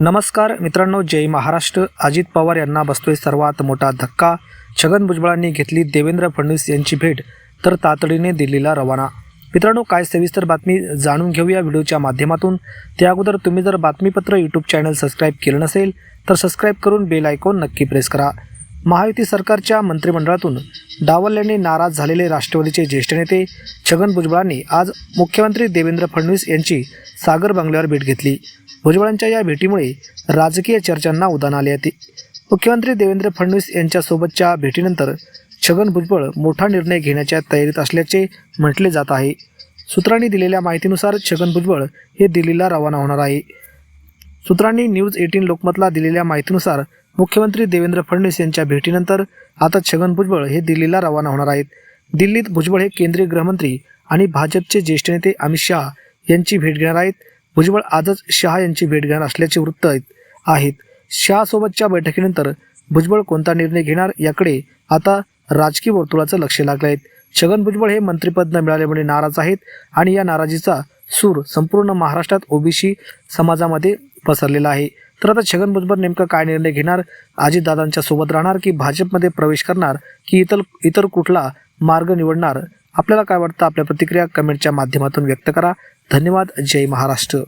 नमस्कार मित्रांनो जय महाराष्ट्र. अजित पवार यांना बसतोय सर्वात मोठा धक्का. छगन भुजबळांनी घेतली देवेंद्र फडणवीस यांची भेट तर तातडीने दिल्लीला रवाना. मित्रांनो काय सविस्तर बातमी जाणून घेऊया व्हिडिओच्या माध्यमातून. त्या अगोदर तुम्ही जर बातमीपत्र यूट्यूब चॅनल सबस्क्राईब केलं नसेल तर सबस्क्राईब करून बेल आयकॉन नक्की प्रेस करा. महायुती सरकारच्या मंत्रिमंडळातून डावलल्याने नाराज झालेले राष्ट्रवादीचे ज्येष्ठ नेते छगन भुजबळांनी आज मुख्यमंत्री देवेंद्र फडणवीस यांची सागर बंगल्यावर भेट घेतली. भुजबळांच्या या भेटीमुळे राजकीय चर्चांना उधाण आले होते. मुख्यमंत्री देवेंद्र फडणवीस यांच्यासोबतच्या भेटीनंतर छगन भुजबळ मोठा निर्णय घेण्याच्या तयारीत असल्याचे म्हटले जात आहे. सूत्रांनी दिलेल्या माहितीनुसार छगन भुजबळ हे दिल्लीला रवाना होणार आहे. सूत्रांनी न्यूज एटीन लोकमतला दिलेल्या माहितीनुसार मुख्यमंत्री देवेंद्र फडणवीस यांच्या भेटीनंतर आता छगन भुजबळ हे दिल्लीला रवाना होणार आहेत. दिल्लीत भुजबळ हे केंद्रीय गृहमंत्री आणि भाजपचे ज्येष्ठ नेते अमित शहा यांची भेट घेणार आहेत. भुजबळ आजच शहा यांची भेट घेणार असल्याचे वृत्त आहेत. आहेत. शहासोबतच्या बैठकीनंतर भुजबळ कोणता निर्णय घेणार याकडे आता राजकीय वर्तुळाचं लक्ष लागलं आहे छगन भुजबळ हे मंत्रिपद न मिळाल्यामुळे नाराज आहेत आणि या नाराजीचा सूर संपूर्ण महाराष्ट्रात ओबीसी समाजामध्ये पसरलेला आहे. तर आता छगन भुजबळ नेमकं काय निर्णय घेणार? अजितदादांच्या सोबत राहणार की भाजपमध्ये प्रवेश करणार की इतर इतर कुठला मार्ग निवडणार? आपल्याला काय वाटतं? आपल्या प्रतिक्रिया कमेंटच्या माध्यमातून व्यक्त करा. धन्यवाद. जय महाराष्ट्र.